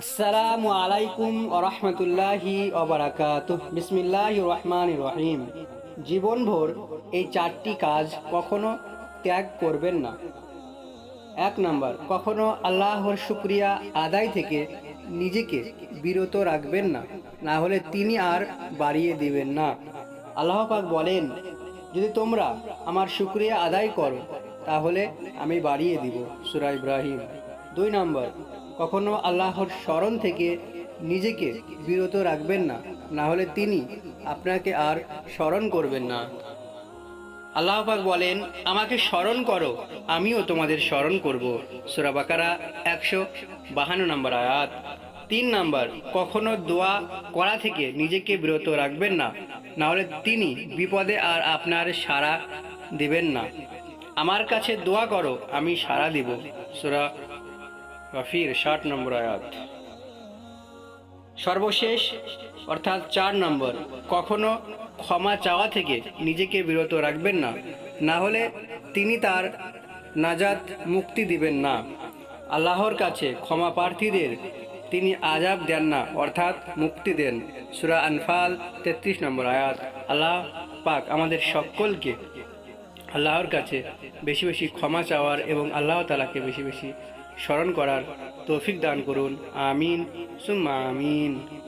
আসসালামু আলাইকুম ওরহমতুল্লাহি ওবরাকাত বিসমিল্লাহ রহমান রহিম জীবনভর এই চারটি কাজ কখনো ত্যাগ করবেন না। এক নম্বর, কখনো আল্লাহর শুক্রিয়া আদায় থেকে নিজেকে বিরত রাখবেন না। না হলে তিনি আর বাড়িয়ে দিবেন না। আল্লাহ পাক বলেন, যদি তোমরা আমার শুক্রিয়া আদায় করো, তাহলে আমি বাড়িয়ে দিব। সুরা ইব্রাহিম। দুই নম্বর কখনো আল্লাহর স্মরণ থেকে নিজেকে বিরত রাখবেন না না হলে তিনি আপনাকে আর স্মরণ করবেন না। আল্লাহ পাক বলেন, আমাকে স্মরণ করো, আমিও তোমাদের স্মরণ করব। সূরা বাকারা একশো বাহান্ন নম্বর আয়াত। তিন নাম্বার, কখনো দোয়া করা থেকে নিজেকে বিরত রাখবেন না না হলে তিনি বিপদে আর আপনার সাড়া দিবেন না। আমার কাছে দোয়া করো, আমি সাড়া দিব। সূরা গফির ষাট নম্বর আয়াত। সর্বশেষ, অর্থাৎ চার নম্বর, কখনো ক্ষমা চাওয়া থেকে নিজেকে বিরত রাখবেন না না হলে তিনি তার নাজাত মুক্তি দিবেন না। আল্লাহর কাছে ক্ষমা প্রার্থীদের তিনি আজাব দেন না, অর্থাৎ মুক্তি দেন। সুরা আনফাল তেত্রিশ নম্বর আয়াত। আল্লাহ পাক আমাদের সকলকে আল্লাহর কাছে বেশি বেশি ক্ষমা চাওয়ার এবং আল্লাহ তালাকে বেশি বেশি স্মরণ করার তৌফিক দান করুন। আমিন। সুম্মা আমিন।